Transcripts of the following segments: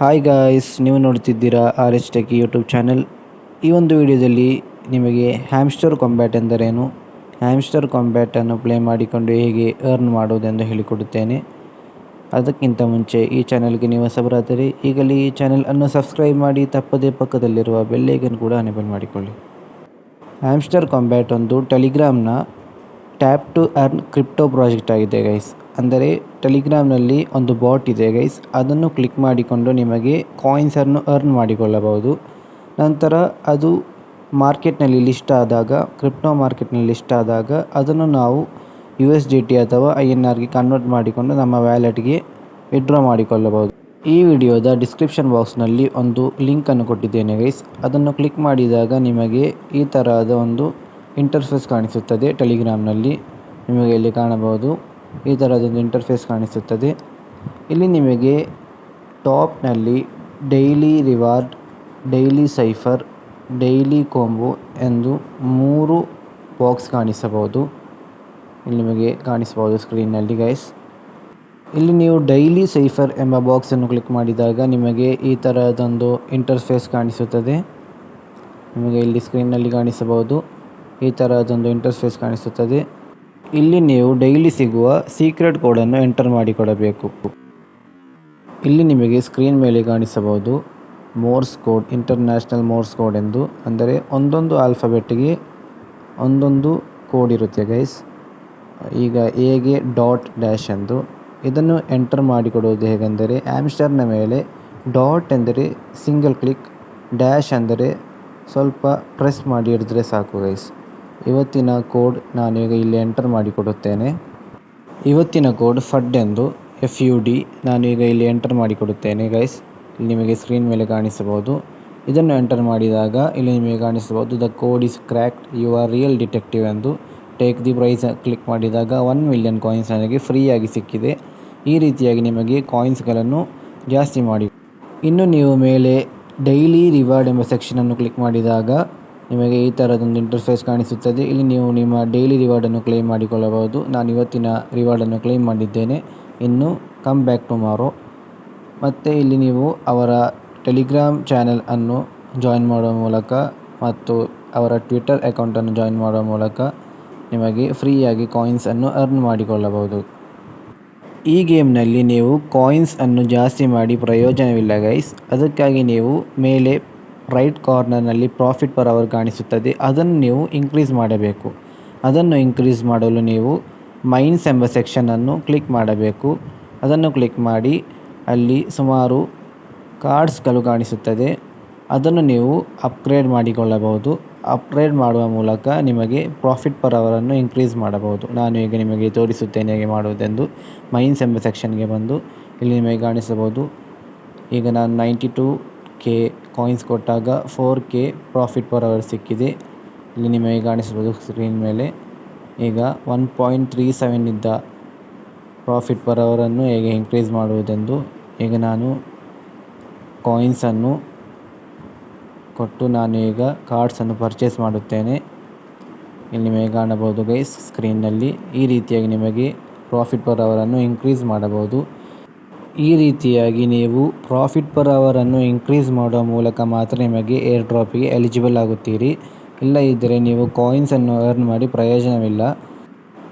Hi guys ನೀವು ನೋಡ್ತಿದ್ದೀರಾ R H tech YouTube channel ಈ ಒಂದು ವಿಡಿಯೋದಲ್ಲಿ ನಿಮಗೆ ಹ್ಯಾಮ್ಸ್ಟರ್ ಕಾಂಬ್ಯಾಟ್ ಎಂದರೇನು? ಹ್ಯಾಮ್ಸ್ಟರ್ ಕಾಂಬ್ಯಾಟನ್ನು ಪ್ಲೇ ಮಾಡಿಕೊಂಡು ಹೇಗೆ ಅರ್ನ್ ಮಾಡುವುದೆಂದು ಹೇಳಿಕೊಡುತ್ತೇನೆ. ಅದಕ್ಕಿಂತ ಮುಂಚೆ ಈ ಚಾನಲ್ಗೆ ನೀವು ಹೊಸಬರಾದರೆ ಈಗಲೇ ಈ ಚಾನಲನ್ನು ಸಬ್ಸ್ಕ್ರೈಬ್ ಮಾಡಿ, ತಪ್ಪದೇ ಪಕ್ಕದಲ್ಲಿರುವ ಬೆಲ್ಲೈಕನ್ ಕೂಡ ಅನೇಬಲ್ ಮಾಡಿಕೊಳ್ಳಿ. ಹ್ಯಾಮ್ಸ್ಟರ್ ಕಾಂಬ್ಯಾಟ್ ಒಂದು ಟೆಲಿಗ್ರಾಮ್ನ tap to earn crypto project ಆಗಿದೆ ಗೈಸ್ ಅಂದರೆ ಟೆಲಿಗ್ರಾಮ್ನಲ್ಲಿ ಒಂದು ಬಾಟ್ ಇದೆ ಗೈಸ್. ಅದನ್ನು ಕ್ಲಿಕ್ ಮಾಡಿಕೊಂಡು ನಿಮಗೆ ಕಾಯಿನ್ಸನ್ನು ಅರ್ನ್ ಮಾಡಿಕೊಳ್ಳಬಹುದು. ನಂತರ ಅದು ಮಾರ್ಕೆಟ್ನಲ್ಲಿ ಲಿಸ್ಟ್ ಆದಾಗ, ಕ್ರಿಪ್ಟೋ ಮಾರ್ಕೆಟ್ನಲ್ಲಿ ಲಿಸ್ಟ್ ಆದಾಗ ಅದನ್ನು ನಾವು ಯು ಎಸ್ ಡಿ ಟಿ ಅಥವಾ ಐ ಎನ್ ಆರ್ಗೆ ಕನ್ವರ್ಟ್ ಮಾಡಿಕೊಂಡು ನಮ್ಮ ವ್ಯಾಲೆಟ್ಗೆ ವಿಡ್ರಾ ಮಾಡಿಕೊಳ್ಳಬಹುದು. ಈ ವಿಡಿಯೋದ ಡಿಸ್ಕ್ರಿಪ್ಷನ್ ಬಾಕ್ಸ್ನಲ್ಲಿ ಒಂದು ಲಿಂಕನ್ನು ಕೊಟ್ಟಿದ್ದೇನೆ ಗೈಸ್. ಅದನ್ನು ಕ್ಲಿಕ್ ಮಾಡಿದಾಗ ನಿಮಗೆ ಈ ತರಹದ ಒಂದು ಇಂಟರ್ಫೇಸ್ ಕಾಣಿಸುತ್ತದೆ. ಟೆಲಿಗ್ರಾಮ್ನಲ್ಲಿ ನಿಮಗೆ ಇಲ್ಲಿ ಕಾಣಬಹುದು. ಈ ಥರದೊಂದು ಇಂಟರ್ಫೇಸ್ ಕಾಣಿಸುತ್ತದೆ. ಇಲ್ಲಿ ನಿಮಗೆ ಟಾಪ್ನಲ್ಲಿ daily reward daily cipher daily combo ಎಂದು ಮೂರು ಬಾಕ್ಸ್ ಕಾಣಿಸಬಹುದು. ಇಲ್ಲಿ ನಿಮಗೆ ಕಾಣಿಸಬಹುದು ಸ್ಕ್ರೀನ್ನಲ್ಲಿ ಗೈಸ್ ಇಲ್ಲಿ ನೀವು ಡೈಲಿ ಸೈಫರ್ ಎಂಬ ಬಾಕ್ಸನ್ನು ಕ್ಲಿಕ್ ಮಾಡಿದಾಗ ನಿಮಗೆ ಈ ಥರದೊಂದು ಇಂಟರ್ಫೇಸ್ ಕಾಣಿಸುತ್ತದೆ. ನಿಮಗೆ ಇಲ್ಲಿ ಸ್ಕ್ರೀನ್ನಲ್ಲಿ ಕಾಣಿಸಬಹುದು. ಈ ಥರದೊಂದು ಇಂಟರ್ಫೇಸ್ ಕಾಣಿಸುತ್ತದೆ. ಇಲ್ಲಿ ನೀವು ಡೈಲಿ ಸಿಗುವ ಸೀಕ್ರೆಟ್ ಕೋಡನ್ನು ಎಂಟರ್ ಮಾಡಿಕೊಡಬೇಕು. ಇಲ್ಲಿ ನಿಮಗೆ ಸ್ಕ್ರೀನ್ ಮೇಲೆ ಕಾಣಿಸಬಹುದು Morse code international Morse code ಎಂದು. ಅಂದರೆ ಒಂದೊಂದು ಆಲ್ಫಾಬೆಟ್ಗೆ ಒಂದೊಂದು ಕೋಡ್ ಇರುತ್ತೆ ಗೈಸ್ ಈಗ ಎಗೆ ಡಾಟ್ ಡ್ಯಾಶ್ ಎಂದು. ಇದನ್ನು ಎಂಟರ್ ಮಾಡಿಕೊಡುವುದು ಹೇಗೆಂದರೆ ಆ್ಯಮ್ಸ್ಟರ್ನ ಮೇಲೆ ಡಾಟ್ ಎಂದರೆ ಸಿಂಗಲ್ ಕ್ಲಿಕ್ ಡ್ಯಾಶ್ ಅಂದರೆ ಸ್ವಲ್ಪ ಪ್ರೆಸ್ ಮಾಡಿ ಹಿಡಿದ್ರೆ ಸಾಕು ಗೈಸ್ ಇವತ್ತಿನ ಕೋಡ್ ನಾನು ಈಗ ಇಲ್ಲಿ ಎಂಟರ್ ಮಾಡಿಕೊಡುತ್ತೇನೆ. ಇವತ್ತಿನ ಕೋಡ್ ಫಡ್ ಎಂದು ಎಫ್ ಯು ಡಿ ನಾನು ಈಗ ಇಲ್ಲಿ ಎಂಟರ್ ಮಾಡಿಕೊಡುತ್ತೇನೆ ಗೈಸ್ ಇಲ್ಲಿ ನಿಮಗೆ ಸ್ಕ್ರೀನ್ ಮೇಲೆ ಕಾಣಿಸಬಹುದು. ಇದನ್ನು ಎಂಟರ್ ಮಾಡಿದಾಗ ಇಲ್ಲಿ ನಿಮಗೆ ಕಾಣಿಸಬಹುದು the code is cracked you are real detective ಎಂದು ಟೇಕ್ ದಿ ಪ್ರೈಸ್ ಕ್ಲಿಕ್ ಮಾಡಿದಾಗ ಒನ್ ಮಿಲಿಯನ್ ಕಾಯಿನ್ಸ್ ನನಗೆ ಫ್ರೀಯಾಗಿ ಸಿಕ್ಕಿದೆ. ಈ ರೀತಿಯಾಗಿ ನಿಮಗೆ ಕಾಯಿನ್ಸ್ಗಳನ್ನು ಜಾಸ್ತಿ ಮಾಡಿ. ಇನ್ನು ನೀವು ಮೇಲೆ ಡೈಲಿ ರಿವಾರ್ಡ್ ಎಂಬ ಸೆಕ್ಷನನ್ನು ಕ್ಲಿಕ್ ಮಾಡಿದಾಗ ನಿಮಗೆ ಈ ಥರದೊಂದು ಇಂಟರ್ಫೇಸ್ ಕಾಣಿಸುತ್ತದೆ. ಇಲ್ಲಿ ನೀವು ನಿಮ್ಮ ಡೈಲಿ ರಿವಾರ್ಡನ್ನು ಕ್ಲೇಮ್ ಮಾಡಿಕೊಳ್ಳಬಹುದು. ನಾನು ಇವತ್ತಿನ ರಿವಾರ್ಡನ್ನು ಕ್ಲೇಮ್ ಮಾಡಿದ್ದೇನೆ. ಇನ್ನು ಕಮ್ ಬ್ಯಾಕ್ ಟುಮಾರೋ ಮತ್ತು ಇಲ್ಲಿ ನೀವು ಅವರ ಟೆಲಿಗ್ರಾಮ್ ಚಾನೆಲ್ ಅನ್ನು ಜಾಯಿನ್ ಮಾಡುವ ಮೂಲಕ ಮತ್ತು ಅವರ ಟ್ವಿಟರ್ ಅಕೌಂಟನ್ನು ಜಾಯಿನ್ ಮಾಡುವ ಮೂಲಕ ನಿಮಗೆ ಫ್ರೀಯಾಗಿ ಕಾಯಿನ್ಸನ್ನು ಅರ್ನ್ ಮಾಡಿಕೊಳ್ಳಬಹುದು. ಈ ಗೇಮ್ನಲ್ಲಿ ನೀವು ಕಾಯಿನ್ಸ್ ಅನ್ನು ಜಾಸ್ತಿ ಮಾಡಿ ಪ್ರಯೋಜನವಿಲ್ಲ ಗೈಸ್ ಅದಕ್ಕಾಗಿ ನೀವು ಮೇಲೆ ರೈಟ್ ಕಾರ್ನರ್ನಲ್ಲಿ ಪ್ರಾಫಿಟ್ ಪರ್ ಅವರ್ ಕಾಣಿಸುತ್ತದೆ. ಅದನ್ನು ನೀವು ಇನ್ಕ್ರೀಸ್ ಮಾಡಬೇಕು. ಅದನ್ನು ಇನ್ಕ್ರೀಸ್ ಮಾಡಲು ನೀವು ಮೈನ್ಸ್ ಎಂಬ ಸೆಕ್ಷನನ್ನು ಕ್ಲಿಕ್ ಮಾಡಬೇಕು. ಅದನ್ನು ಕ್ಲಿಕ್ ಮಾಡಿ, ಅಲ್ಲಿ ಸುಮಾರು ಕಾರ್ಡ್ಸ್ಗಳು ಕಾಣಿಸುತ್ತದೆ. ಅದನ್ನು ನೀವು ಅಪ್ಗ್ರೇಡ್ ಮಾಡಿಕೊಳ್ಳಬಹುದು. ಅಪ್ಗ್ರೇಡ್ ಮಾಡುವ ಮೂಲಕ ನಿಮಗೆ ಪ್ರಾಫಿಟ್ ಪರ್ ಅವರನ್ನು ಇನ್ಕ್ರೀಸ್ ಮಾಡಬಹುದು. ನಾನು ಈಗ ನಿಮಗೆ ತೋರಿಸುತ್ತೇನೆ ಹೇಗೆ ಮಾಡುವುದೆಂದು. ಮೈನ್ಸ್ ಎಂಬ ಸೆಕ್ಷನ್ಗೆ ಬಂದು ಇಲ್ಲಿ ನಿಮಗೆ ಕಾಣಿಸಬಹುದು. ಈಗ ನಾನು ನೈಂಟಿ ಟು ಕೆ ಕಾಯಿನ್ಸ್ ಕೊಟ್ಟಾಗ four K profit per hour ಸಿಕ್ಕಿದೆ. ಇಲ್ಲಿ ನಿಮಗೆ ಕಾಣಿಸ್ಬೋದು ಸ್ಕ್ರೀನ್ ಮೇಲೆ. ಈಗ ಒನ್ ಪಾಯಿಂಟ್ ತ್ರೀ ಸೆವೆನ್ ಇದ್ದ ಪ್ರಾಫಿಟ್ ಪರ್ ಅವರನ್ನು ಹೇಗೆ ಇನ್ಕ್ರೀಸ್ ಮಾಡುವುದೆಂದು ಈಗ ನಾನು ಕಾಯಿನ್ಸನ್ನು ಕೊಟ್ಟು ನಾನು ಈಗ ಕಾರ್ಡ್ಸನ್ನು ಪರ್ಚೇಸ್ ಮಾಡುತ್ತೇನೆ. ಇಲ್ಲಿ ನಿಮಗೆ ಕಾಣಬಹುದು ಗೈಸ್ ಸ್ಕ್ರೀನ್ನಲ್ಲಿ ಈ ರೀತಿಯಾಗಿ ನಿಮಗೆ ಪ್ರಾಫಿಟ್ ಪರ್ ಅವರನ್ನು ಇನ್ಕ್ರೀಸ್ ಮಾಡಬಹುದು. ಈ ರೀತಿಯಾಗಿ ನೀವು ಪ್ರಾಫಿಟ್ ಪರ್ ಅವರನ್ನು ಇನ್ಕ್ರೀಸ್ ಮಾಡುವ ಮೂಲಕ ಮಾತ್ರ ನಿಮಗೆ ಏರ್ ಡ್ರಾಪಿಗೆ ಎಲಿಜಿಬಲ್ ಆಗುತ್ತೀರಿ. ಇಲ್ಲ ಇದ್ದರೆ ನೀವು ಕಾಯಿನ್ಸನ್ನು ಅರ್ನ್ ಮಾಡಿ ಪ್ರಯೋಜನವಿಲ್ಲ.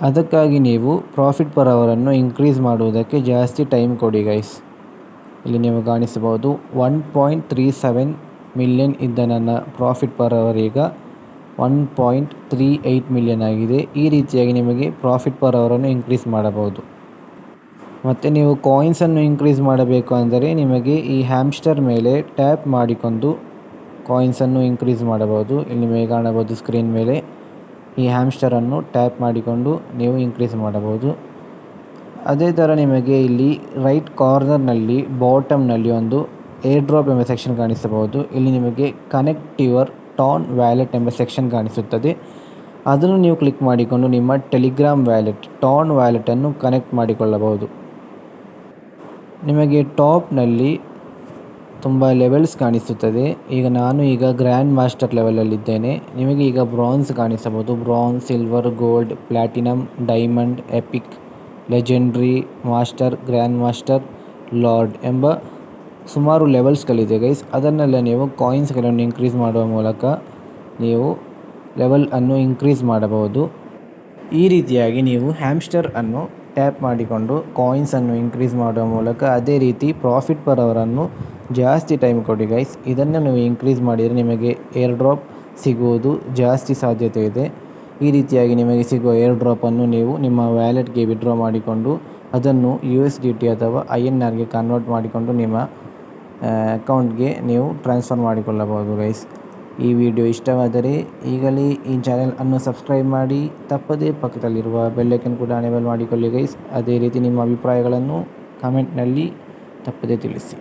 ಅದಕ್ಕಾಗಿ ನೀವು ಪ್ರಾಫಿಟ್ ಪರ್ ಅವರನ್ನು ಇನ್ಕ್ರೀಸ್ ಮಾಡುವುದಕ್ಕೆ ಜಾಸ್ತಿ ಟೈಮ್ ಕೊಡಿ ಗೈಸ್ ಇಲ್ಲಿ ನೀವು ಕಾಣಿಸಬಹುದು one point three seven million ಇದ್ದ ನನ್ನ ಪ್ರಾಫಿಟ್ ಪರ್ ಅವರ್ ಈಗ. One point three eight million ಆಗಿದೆ. ಈ ರೀತಿಯಾಗಿ ನಿಮಗೆ ಪ್ರಾಫಿಟ್ ಪರ್ ಅವರನ್ನು ಇನ್ಕ್ರೀಸ್ ಮಾಡಬಹುದು. ಮತ್ತು ನೀವು ಕಾಯಿನ್ಸನ್ನು ಇನ್ಕ್ರೀಸ್ ಮಾಡಬೇಕು ಅಂದರೆ ನಿಮಗೆ ಈ ಹ್ಯಾಮ್ಸ್ಟರ್ ಮೇಲೆ ಟ್ಯಾಪ್ ಮಾಡಿಕೊಂಡು ಕಾಯಿನ್ಸನ್ನು ಇನ್ಕ್ರೀಸ್ ಮಾಡಬಹುದು. ಇಲ್ಲಿ ನಿಮಗೆ ಕಾಣಬಹುದು ಸ್ಕ್ರೀನ್ ಮೇಲೆ ಈ ಹ್ಯಾಮ್ಸ್ಟರನ್ನು ಟ್ಯಾಪ್ ಮಾಡಿಕೊಂಡು ನೀವು ಇನ್ಕ್ರೀಸ್ ಮಾಡಬಹುದು. ಅದೇ ಥರ ನಿಮಗೆ ಇಲ್ಲಿ ರೈಟ್ ಕಾರ್ನರ್ನಲ್ಲಿ ಬಾಟಮ್ನಲ್ಲಿ ಒಂದು ಏರ್ ಡ್ರಾಪ್ ಎಂಬ ಸೆಕ್ಷನ್ ಕಾಣಿಸಬಹುದು. ಇಲ್ಲಿ ನಿಮಗೆ ಕನೆಕ್ಟ್ ಯುವರ್ ಟಾನ್ ವ್ಯಾಲೆಟ್ ಎಂಬ ಸೆಕ್ಷನ್ ಕಾಣಿಸುತ್ತದೆ. ಅದನ್ನು ನೀವು ಕ್ಲಿಕ್ ಮಾಡಿಕೊಂಡು ನಿಮ್ಮ ಟೆಲಿಗ್ರಾಮ್ ವ್ಯಾಲೆಟ್ ಟಾನ್ ವ್ಯಾಲೆಟನ್ನು ಕನೆಕ್ಟ್ ಮಾಡಿಕೊಳ್ಳಬಹುದು. ನಿಮಗೆ ಟಾಪ್ನಲ್ಲಿ ತುಂಬ ಲೆವೆಲ್ಸ್ ಕಾಣಿಸುತ್ತದೆ. ಈಗ ನಾನು ಈಗ ಗ್ರ್ಯಾಂಡ್ ಮಾಸ್ಟರ್ ಲೆವೆಲಲ್ಲಿದ್ದೇನೆ. ನಿಮಗೆ ಈಗ ಬ್ರಾನ್ಸ್ ಕಾಣಿಸಬಹುದು. Bronze, silver, gold platinum diamond, epic, legendary, master, grand master, lord ಎಂಬ ಸುಮಾರು ಲೆವೆಲ್ಸ್ಗಳಿದೆ ಗೈಸ್. ಅದನ್ನೆಲ್ಲ ನೀವು ಕಾಯಿನ್ಸ್ಗಳನ್ನು ಇನ್ಕ್ರೀಸ್ ಮಾಡುವ ಮೂಲಕ ನೀವು ಲೆವೆಲ್ ಅನ್ನು ಇನ್ಕ್ರೀಸ್ ಮಾಡಬಹುದು. ಈ ರೀತಿಯಾಗಿ ನೀವು ಹ್ಯಾಮ್ಸ್ಟರ್ ಅನ್ನು ಟ್ಯಾಪ್ ಮಾಡಿಕೊಂಡು ಕಾಯಿನ್ಸನ್ನು ಇನ್ಕ್ರೀಸ್ ಮಾಡುವ ಮೂಲಕ ಅದೇ ರೀತಿ ಪ್ರಾಫಿಟ್ ಪರ್ ಅವರನ್ನು ಜಾಸ್ತಿ ಟೈಮ್ ಕೊಡಿ ಗೈಸ್ ಇದನ್ನು ನೀವು ಇನ್ಕ್ರೀಸ್ ಮಾಡಿದರೆ ನಿಮಗೆ ಏರ್ ಡ್ರಾಪ್ ಸಿಗುವುದು ಜಾಸ್ತಿ ಸಾಧ್ಯತೆ ಇದೆ. ಈ ರೀತಿಯಾಗಿ ನಿಮಗೆ ಸಿಗುವ ಏರ್ ಡ್ರಾಪನ್ನು ನೀವು ನಿಮ್ಮ ವ್ಯಾಲೆಟ್ಗೆ ವಿಡ್ರಾ ಮಾಡಿಕೊಂಡು ಅದನ್ನು ಯು ಎಸ್ ಡಿ ಟಿ ಅಥವಾ ಐ ಎನ್ ಆರ್ಗೆ ಕನ್ವರ್ಟ್ ಮಾಡಿಕೊಂಡು ನಿಮ್ಮ ಅಕೌಂಟ್ಗೆ ನೀವು ಟ್ರಾನ್ಸ್ಫರ್ ಮಾಡಿಕೊಳ್ಳಬಹುದು ಗೈಸ್ ಈ ವಿಡಿಯೋ ಇಷ್ಟವಾದರೆ ಈಗಲೇ ಈ ಚಾನೆಲ್ ಅನ್ನು ಸಬ್ಸ್ಕ್ರೈಬ್ ಮಾಡಿ, ತಪ್ಪದೇ ಪಕ್ಕದಲ್ಲಿರುವ ಬೆಲ್ಲೈಕನ್ ಕೂಡ ಅನೇಬಲ್ ಮಾಡಿಕೊಳ್ಳಿ ಗೈಸ್ ಅದೇ ರೀತಿ ನಿಮ್ಮ ಅಭಿಪ್ರಾಯಗಳನ್ನು ಕಾಮೆಂಟ್ನಲ್ಲಿ ತಪ್ಪದೇ ತಿಳಿಸಿ.